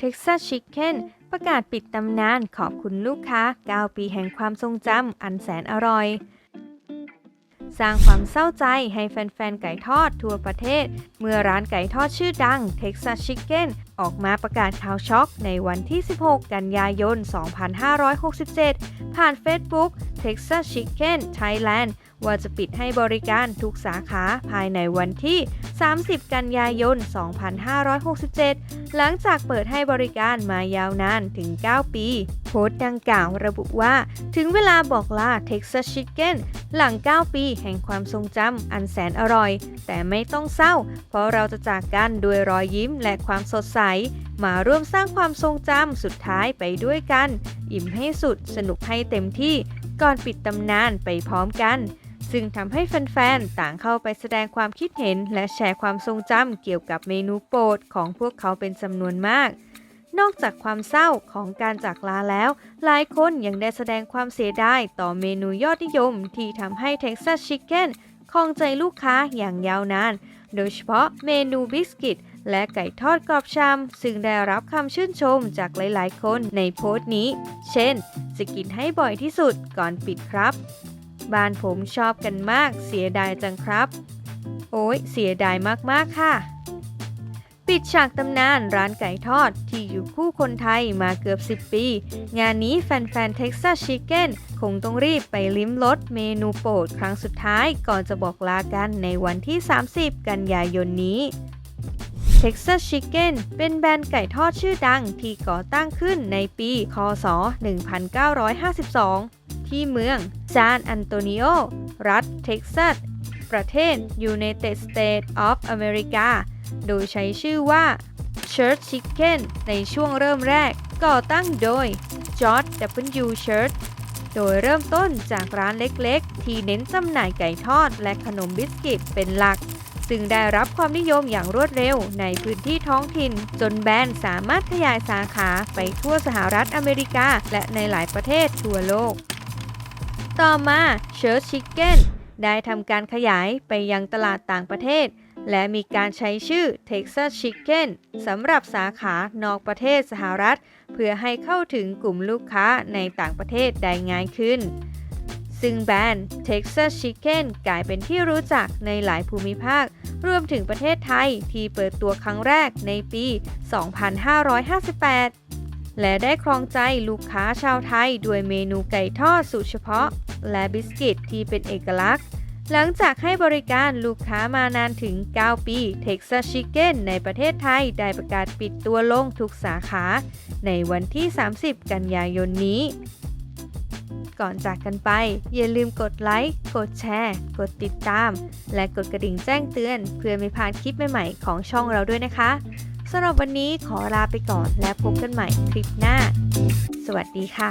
Texas Chicken ประกาศปิดตำนานขอบคุณลูกค้า 9 ปีแห่งความทรงจำอันแสนอร่อย สร้างความเศร้าใจให้แฟนๆ ไก่ทอดทั่วประเทศ เมื่อร้านไก่ทอดชื่อดัง Texas Chicken ออกมาประกาศข่าวช็อกในวันที่ 16 กันยายน 2567 ผ่าน Facebook Texas Chicken Thailand ว่าจะปิดให้บริการทุกสาขาภายในวันที่ 30 กันยายน 2567 หลังจากเปิดให้บริการมายาวนานถึง 9 ปี โพสต์ดังกล่าวระบุว่า ถึงเวลาบอกลา Texas Chicken หลัง 9 ปีแห่งความทรงจำอันแสนอร่อย แต่ไม่ต้องเศร้า เพราะเราจะจากกันด้วยรอยยิ้มและความสดใส มาร่วมสร้างความทรงจำสุดท้ายไปด้วยกัน อิ่มให้สุดสนุกให้เต็มที่ ก่อนปิดตำนานไปพร้อมกัน ซึ่งทำให้แฟนๆ ต่างเข้าไปแสดงความคิดเห็น และแชร์ความทรงจำเกี่ยวกับเมนูโปรดของพวกเขาเป็นจำนวนมาก นอกจากความเศร้าของการจากลาแล้ว หลายคนยังได้แสดงความเสียดายต่อเมนูยอดนิยม ที่ทำให้ Texas Chicken ครองใจลูกค้าอย่างยาวนาน โดยเฉพาะเมนูบิสกิตและไก่ทอดกรอบชำซึ่งได้รับคำชื่นชมจากหลายๆ คนในโพสต์นี้ เช่น จะกินให้บ่อยที่สุดก่อนปิดครับ บ้านผมชอบกันมากเสียดายจังครับ โอ้ยเสียดายมากๆค่ะ ปิดฉากตำนานร้านไก่ทอดที่อยู่คู่คนไทยมาเกือบ 10 ปี งานนี้แฟนๆ Texas Chicken คงต้องรีบไปลิ้มรสเมนูโปรดครั้งสุดท้ายก่อนจะบอกลากันในวันที่ 30 กันยายนนี้ Texas Chicken เป็นแบรนด์ไก่ทอดชื่อดังที่ก่อตั้งขึ้นในปี คศ 1952 ที่เมืองซานอันโตนิโอ รัฐเท็กซัส ประเทศ United States of America โดยใช้ชื่อว่า Church Chicken ในช่วงเริ่มแรกก่อตั้งโดย George W. Church โดยเริ่มต้นจากร้านเล็กๆ ที่เน้นจำหน่ายไก่ทอดและขนมบิสกิตเป็นหลัก ซึ่งได้รับความนิยมอย่างรวดเร็วในพื้นที่ท้องถิ่น จนแบรนด์สามารถขยายสาขาไปทั่วสหรัฐอเมริกา และในหลายประเทศทั่วโลก ต่อมา Church Chicken ได้ทำการขยายไปยังตลาดต่างประเทศ และมีการใช้ชื่อ Texas Chicken สำหรับสาขานอกประเทศสหรัฐ เพื่อให้เข้าถึงกลุ่มลูกค้าในต่างประเทศได้ง่ายขึ้น ซึ่งแบรนด์ Texas Chicken กลายเป็นที่รู้จักในหลายภูมิภาค รวมถึงประเทศไทยที่เปิดตัวครั้งแรกในปี 2558 และได้ครองใจลูกค้าชาวไทย ด้วยเมนูไก่ทอดสูตรเฉพาะ และบิสกิตที่เป็นเอกลักษณ์ หลังจากให้บริการลูกค้ามานานถึง 9 ปี Texas Chicken ในประเทศไทยได้ประกาศปิดตัวลงทุกสาขา ในวันที่ 30 กันยายนนี้ ก่อนจากกันไป อย่าลืมกดไลค์ กดแชร์ กดติดตาม และกดกระดิ่งแจ้งเตือน เพื่อไม่พลาดคลิปใหม่ๆของช่องเราด้วยนะคะสำหรับวันนี้ขอลาไปก่อนและพบกันใหม่คลิปหน้า สวัสดีค่ะ